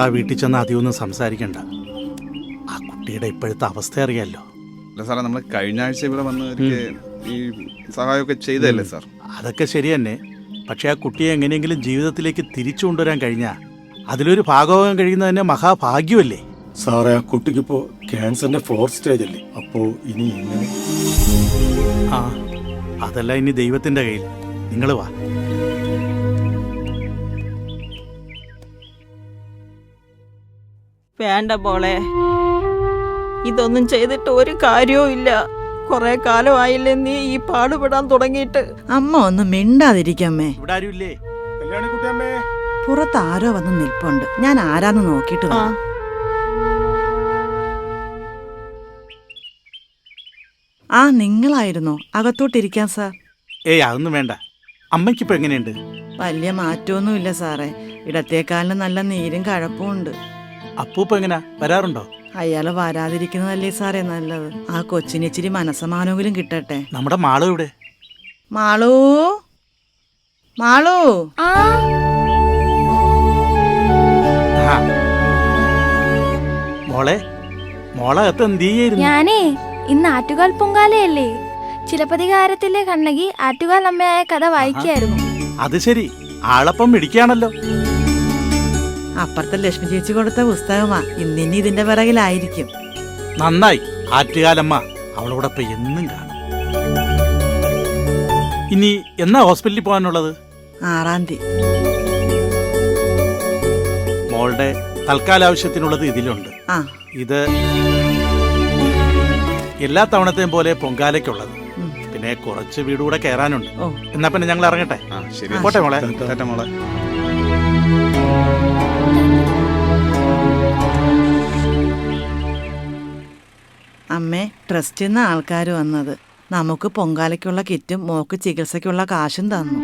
ആ വീട്ടിൽ ചെന്ന് അധികമൊന്നും സംസാരിക്കണ്ട. ആ കുട്ടിയുടെ ഇപ്പോഴത്തെ അവസ്ഥ അറിയാലോ. അല്ല സാറേ നമ്മൾ കഴിഞ്ഞ ആഴ്ച ഇവിടെ വന്ന് ഈ സഹായമൊക്കെ ചെയ്തതല്ലേ സാർ? അതൊക്കെ ശരി തന്നെ. പക്ഷേ ആ കുട്ടിയെ എങ്ങനെയെങ്കിലും ജീവിതത്തിലേക്ക് തിരിച്ചു കൊണ്ടുവരാൻ കഴിഞ്ഞാൽ അതിലൊരു ഭാഗമാകാൻ കഴിയുന്നത് തന്നെ മഹാഭാഗ്യമല്ലേ. സാറേ ആ കുട്ടിക്കിപ്പോ ക്യാൻസറിന്റെ ഫോർത്ത് സ്റ്റേജ് അല്ലേ അപ്പോൾ ഇനി ആ അതല്ല ഇനി ദൈവത്തിന്റെ കയ്യിൽ. നിങ്ങൾ വാ. വേണ്ട പോളെ ഇതൊന്നും ചെയ്തിട്ട് ഒരു കാര്യവും ഇല്ല. കുറെ കാലമായില്ലേ നീ ഈ പാടുപെടാൻ തുടങ്ങിയിട്ട്. അമ്മ ഒന്ന് മിണ്ടാതിരിക്കമ്മേ. ഇവിടെ ആരും ഇല്ലേ കല്യാണിക്കുട്ടിയമ്മേ പുറത്ത് ആരോ വന്ന് നിൽപ്പുണ്ട്. ഞാൻ ആരാന്ന് നോക്കിയിട്ട് ആ വരാം. ആ. നിങ്ങളായിരുന്നോ? അകത്തോട്ടിരിക്കാൻ സാർ? ഏയ് അതൊന്നും വേണ്ട. അമ്മയ്ക്കിപ്പോ എങ്ങനെയുണ്ട്? വലിയ മാറ്റമൊന്നുമില്ല സാറേ. ഇടത്തേക്കാലിന് നല്ല നീരും കഴപ്പും ഉണ്ട്. അപ്പൂപ്പ എങ്ങനാ? വരാറുണ്ടോ? അയാൾ വരാതിരിക്കുന്നതല്ലേ സാറേ നല്ലത്. ആ കൊച്ചിന് ഇച്ചിരി മനസ്സമാനെങ്കിലും കിട്ടട്ടെ. നമ്മുടെ മാളു ഇവിടെ മാളൂ? മാളൂ? ആ. മോളെ എന്ത് ചെയ്യായിരുന്നു? ഞാനേ ഇന്ന് ആറ്റുകാൽ പൊങ്കാലയല്ലേ? ചിലപ്പതികാരത്തിലെ കണ്ണകി ആറ്റുകാൽ അമ്മയായ കഥ വായിക്കായിരുന്നു. അത് ശരി. ആളപ്പം പിടിക്കാണല്ലോ അപ്പുറത്തെ ലക്ഷ്മി ചേച്ചി കൊടുത്ത പുസ്തകമാ. ഇന്നിനി ഇതിന്റെ പിറകിലായിരിക്കും. നന്നായി. ആറ്റുകാലമ്മ അവളോടൊപ്പം എന്നും കാണും. ഇനി എന്നാ ഹോസ്പിറ്റലിൽ പോകാനുള്ളത്? ആറാം തീയതി. മോളുടെ തൽക്കാല ആവശ്യത്തിനുള്ളത് ഇതിലുണ്ട്. ആ. ഇത് എല്ലാ തവണത്തെയും പോലെ പൊങ്കാലയ്ക്കുള്ളത്. പിന്നെ കുറച്ച് വീട് കൂടെ കയറാനുണ്ട്. ഓ. എന്നാ പിന്നെ ഞങ്ങൾ ഇറങ്ങട്ടെ? ആ ശരി. പോട്ടെ മോളെ. മോളെ. അമ്മേ ട്രസ്റ്റിൽ നിന്ന് ആൾക്കാർ വന്നത്. നമുക്ക് പൊങ്കാലയ്ക്കുള്ള കിറ്റും മോക്ക് ചികിത്സയ്ക്കുള്ള കാശും തന്നു.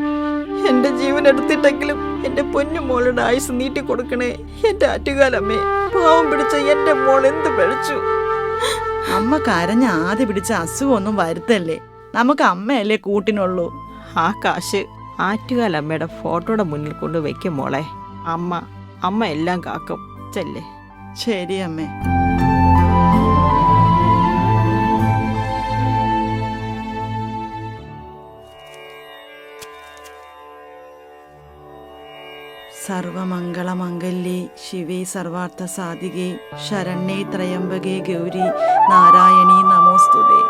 എന്റെ ജീവൻ എടുത്തിട്ടെങ്കിലും എന്റെ പൊന്നു മോളുടെ ആയുസ് നീട്ടി കൊടുക്കണേ. എന്റെ ആറ്റുകാലമ്മേ പാവം പിടിച്ച എന്റെ മോൾ എന്ത് പിഴച്ചു അമ്മ കരഞ്ഞ ആദ്യ പിടിച്ച അസുഖമൊന്നും വരുത്തല്ലേ? നമുക്ക് അമ്മയല്ലേ കൂട്ടിനുള്ളൂ. ആ കാശ് ആറ്റുകാലമ്മയുടെ ഫോട്ടോയുടെ മുന്നിൽ കൊണ്ട് വെക്കും മോളെ. അമ്മ അമ്മ എല്ലാം കാക്കും. ചെല്ലേ? ശരി അമ്മേ. സർവമംഗളമംഗല്യേ. ശിവേ സർവാർത്ഥ സാധികേ ശരണ്യേ ത്രയംബകേ ഗൗരി. നാരായണീ നമോസ്തുതേ.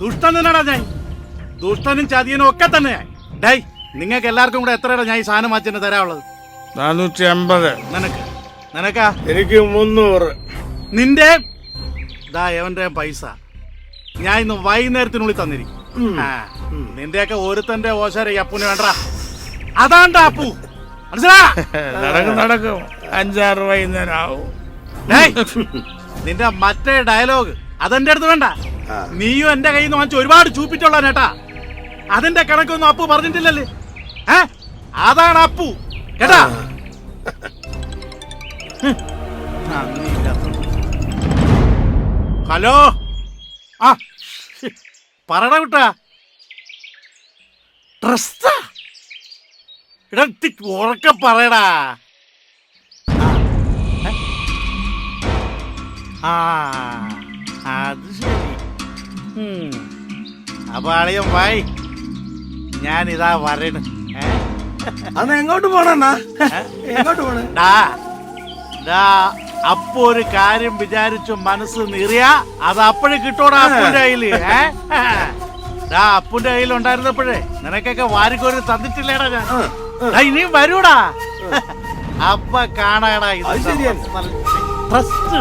ദുഷ്ടൻ തന്നെടാ ഞാൻ. ദുഷ്ടനും ചതിയനും ഒക്കെ തന്നെ ഡൈ നിങ്ങൾക്ക് എല്ലാവർക്കും കൂടെ എത്രയുടെ ഞാൻ ഈ സാധനം വാച്ചിന് തരാനുള്ളത്? നാനൂറ്റി അമ്പത് നിനക്ക്. നിനക്കാ? എനിക്ക് മുന്നൂറ്. നിന്റെ? ദാ എവന്റെ പൈസ. ഞാൻ ഇന്ന് വൈകുന്നേരത്തിനുള്ളിൽ തന്നിരിക്കും. നിന്റെയൊക്കെ ഒരുത്തന്റെ ഓശാര അപ്പുന് വേണ്ട അതാണ്ട അപ്പു. മനസ്സിലാ? നടക്കും നടക്കും. അഞ്ചാറ് വൈകുന്നേരം ആവും. നിന്റെ മറ്റേ ഡയലോഗ് അതെന്റെ അടുത്ത് വേണ്ട. നീയും എന്റെ കയ്യിൽ നിന്ന് വാങ്ങിച്ച് ഒരുപാട് ചൂപ്പിട്ടുള്ള നേട്ടാ അതിന്റെ കണക്കൊന്നും അപ്പു പറഞ്ഞിട്ടില്ലല്ലേ? ഏ? അതാണ് അപ്പു. കേട്ടാ. ഹലോ? ആ. പറട വിട്ടാ ട്രസ്റ്റാ ഉറക്കെ പറയടാ. ആ. അത് ശരി. അപ്പൊ അളിയൻ വായി. ഞാൻ ഇതാ പറയണ് അന്ന് എങ്ങോട്ട് പോണണ്ണാ എങ്ങോട്ട് പോണ? അപ്പൊ ഒരു കാര്യം വിചാരിച്ചു മനസ്സ് നിറിയ അത് അപ്പോഴേ കിട്ടോടാ അപ്പുന്റെ കയ്യിൽ? ഡാ അപ്പുന്റെ കയ്യിൽ ഉണ്ടായിരുന്നപ്പോഴേ നിനക്കൊക്കെ വാരിക്കോരി തന്നിട്ടില്ലേടാ ഞാൻ. ഇനിയും വരൂടാ. അപ്പ കാണാടാ ഇത്. Trust trust.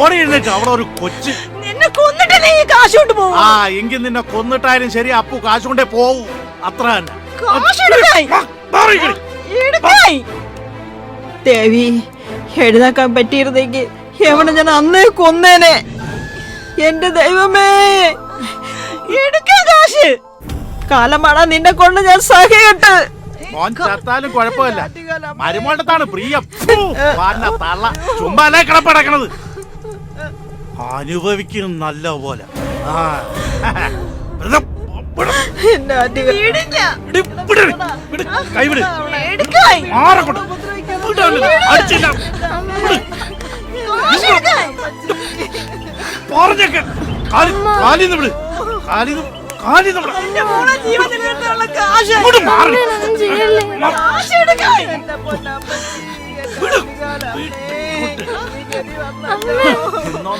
ഓടി എഴുന്നേറ്റ് അവിടെ ഒരു കൊച്ചു. നിന്നെ കൊന്നിട്ടല്ലേ ഈ കാശ് കൊണ്ട് പോകും ആ എങ്കിൽ നിന്നെ കൊന്നിട്ടായാലും ശരി അപ്പു കാശ് കൊണ്ടേ പോവും. അത്ര തന്നെ. കാശ് എടുക്കായി. എടുക്കായി. ദേവി എഴുതാക്കാൻ പറ്റിയിരുന്നെങ്കിൽ എവിടെ ഞാൻ അന്നേ കൊന്നേനെ. എന്റെ ദൈവമേ. എടുക്കാ കാശ്. കാലമാടാ നിന്നെ കൊണ്ട് ഞാൻ സഹയിട്ട് മോൻ ചത്താലും കുഴപ്പമില്ല. മരുമോണ്ടത്താണ് പ്രിയം. ഫു, വാന്ന തള്ള. ചുമ്പാലേ കിടപ്പടക്കണത് അനുഭവിക്കും നല്ല പോലെ ആ. വെറുതെ വിട്. അടിച്ചില്ല. പറഞ്ഞേക്ക്. കാലിന്ന് കാലിന്ന് കാലിന്ന് മാറി. വിട്.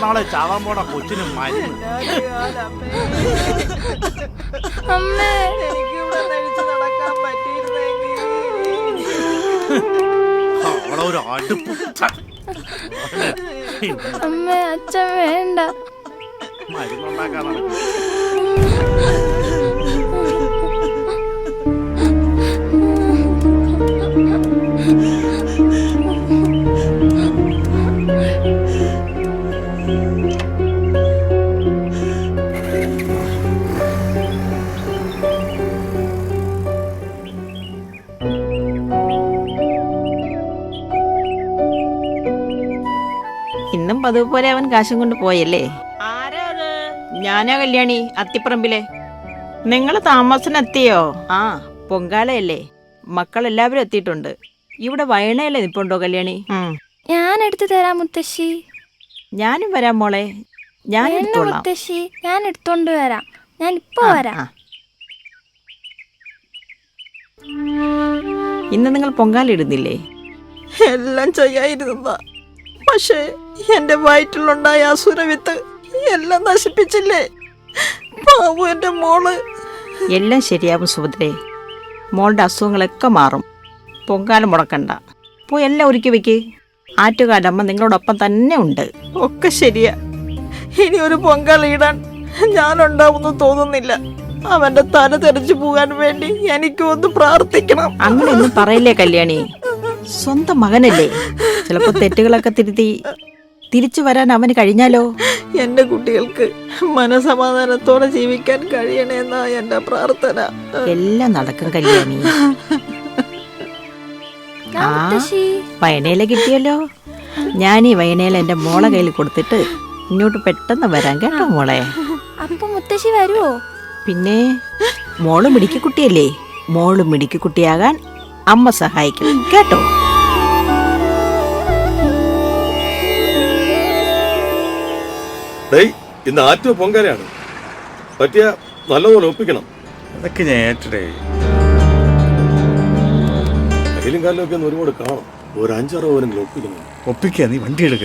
നാളെ ചാവാൻ പോണ കൊച്ചിന് മരുന്ന്. അമ്മേ. എനിക്കിവിടെ നടക്കാൻ പറ്റിയിരുന്നെങ്കിൽ അവളെ ഒരു അടുപ്പ്. അമ്മേ അച്ഛൻ വേണ്ട. മരുന്നുണ്ടാക്കാൻ നടക്കും ഇന്നും പതിവ് പോലെ അവൻ കാശും കൊണ്ട് പോയല്ലേ? ഞാനാ കല്യാണി അത്തിപ്പറമ്പിലെ. നിങ്ങൾ താമസനെത്തിയോ ആ പൊങ്കാലയല്ലേ. മക്കളെല്ലാവരും എത്തിയിട്ടുണ്ട്. ഇവിടെ വയണയല്ലേ നിപ്പുണ്ടോ കല്യാണി? ഞാൻ എടുത്തു തരാം മുത്തശ്ശി. ഞാനും വരാം മോളെ. ഞാൻ മുത്തശ്ശി ഞാൻ എടുത്തോണ്ട് വരാം. ഞാൻ ഇപ്പൊ വരാം. ഇന്ന് നിങ്ങൾ പൊങ്കാല ഇടുന്നില്ലേ? എല്ലാം ചെയ്യായിരുന്നതാ പക്ഷേ എന്റെ വയറ്റിലുണ്ടായ അസുരവിത്ത് എല്ലാം നശിപ്പിച്ചില്ലേ? പാവു എന്റെ മോൾ. എല്ലാം ശരിയാവും സുഭദ്രേ. മോളുടെ അസുഖങ്ങളൊക്കെ മാറും. പൊങ്കാലം മുടക്കണ്ട. പോയി എല്ലാം ഒരുക്കി വെക്ക്. ആറ്റുകാലമ്മ നിങ്ങളോടൊപ്പം തന്നെ ഉണ്ട്. ഒക്കെ ശരിയാ. ഇനി ഒരു പൊങ്കാല ഇടാൻ ഞാനുണ്ടാവുന്നു തോന്നുന്നില്ല. അവന്റെ തല തെറിച്ചു പോകാൻ വേണ്ടി എനിക്കൊന്ന് പ്രാർത്ഥിക്കണം. അങ്ങനെയൊന്നും പറയില്ലേ കല്യാണി? സ്വന്തം മകനല്ലേ? ചിലപ്പോ തെറ്റുകളൊക്കെ തിരുത്തി തിരിച്ചു വരാൻ അവന് കഴിഞ്ഞാലോ? എന്റെ കുട്ടികൾക്ക് മനസമാധാനത്തോടെ ജീവിക്കാൻ കഴിയണേന്നാ എന്റെ പ്രാർത്ഥന. എല്ലാം നടക്കും കല്യാണി. ആ. വയനേല വയനയില കിട്ടിയല്ലോ. ഞാൻ ഈ വയനയില എന്റെ മോളെ കയ്യിൽ കൊടുത്തിട്ട് ഇങ്ങോട്ട് പെട്ടെന്ന് വരാൻ കേട്ടോ മോളെ. അപ്പൊ മുത്തശ്ശി വരുവോ? പിന്നെ മോൾ മിടിക്കുട്ടിയല്ലേ മോൾ മിടിക്ക് കുട്ടിയാകാൻ അമ്മ സഹായിക്കും. കേട്ടോ? ഇന്ന് ആറ്റോ പൊങ്കാലയാണ്. പറ്റിയ നല്ലതുപോലെ ഒപ്പിക്കണം. അതൊക്കെ ഞാൻ ഏറ്റടേ കയ്യിലും കാലിലും ഒക്കെ ഒന്ന് ഒരുപാട് കാണാം ഒരു അഞ്ചാറ് പോലെങ്കിലും ഒപ്പിക്കണം. ഒപ്പിക്കുക നീ വണ്ടി എടുക്ക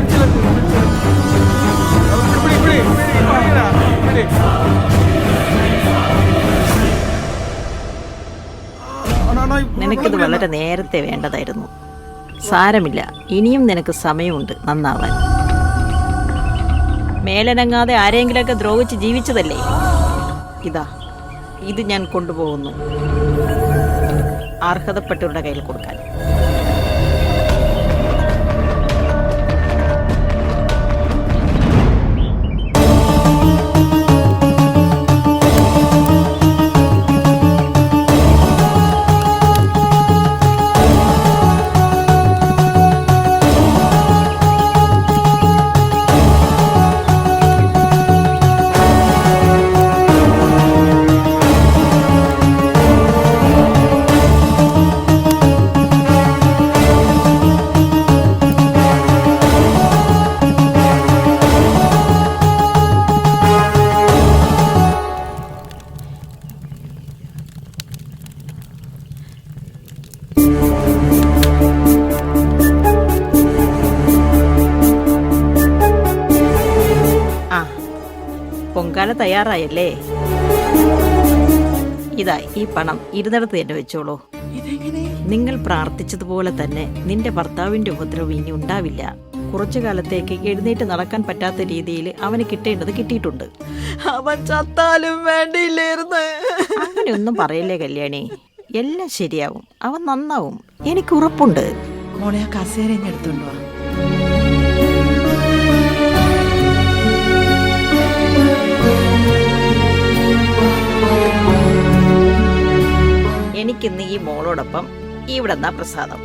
വളരെ നേരത്തെ വേണ്ടതായിരുന്നു. സാരമില്ല ഇനിയും നിനക്ക് സമയമുണ്ട് നന്നാവാൻ. മേലനങ്ങാതെ ആരെങ്കിലൊക്കെ ദ്രോഹിച്ച് ജീവിച്ചതല്ലേ? ഇതാ ഇത് ഞാൻ കൊണ്ടുപോകുന്നു. അർഹതപ്പെട്ടവരുടെ കയ്യിൽ കൊടുക്കാൻ. തയ്യാറായല്ലേ? ഇതാ ഈ പണം ഇരുന്നിടത്ത് തന്നെ വെച്ചോളൂ. നിങ്ങൾ പ്രാർത്ഥിച്ചതുപോലെ തന്നെ നിന്റെ ഭർത്താവിന്റെ ഉപദ്രവം ഇനി ഉണ്ടാവില്ല. കുറച്ചു കാലത്തേക്ക് എഴുന്നേറ്റ് നടക്കാൻ പറ്റാത്ത രീതിയിൽ അവന് കിട്ടേണ്ടത് കിട്ടിയിട്ടുണ്ട്. അവൻ ചത്താലും വേണ്ടിയില്ലായിരുന്നു. അങ്ങനെയൊന്നും പറയല്ലേ കല്യാണി? എല്ലാം ശരിയാവും. അവൻ നന്നാവും. എനിക്ക് ഉറപ്പുണ്ട്. മോളെ ആ കസേര എടുത്തോണ്ട് എനിക്കിന്ന് ഈ മോളോടൊപ്പം ഇവിടെ പ്രസാദം.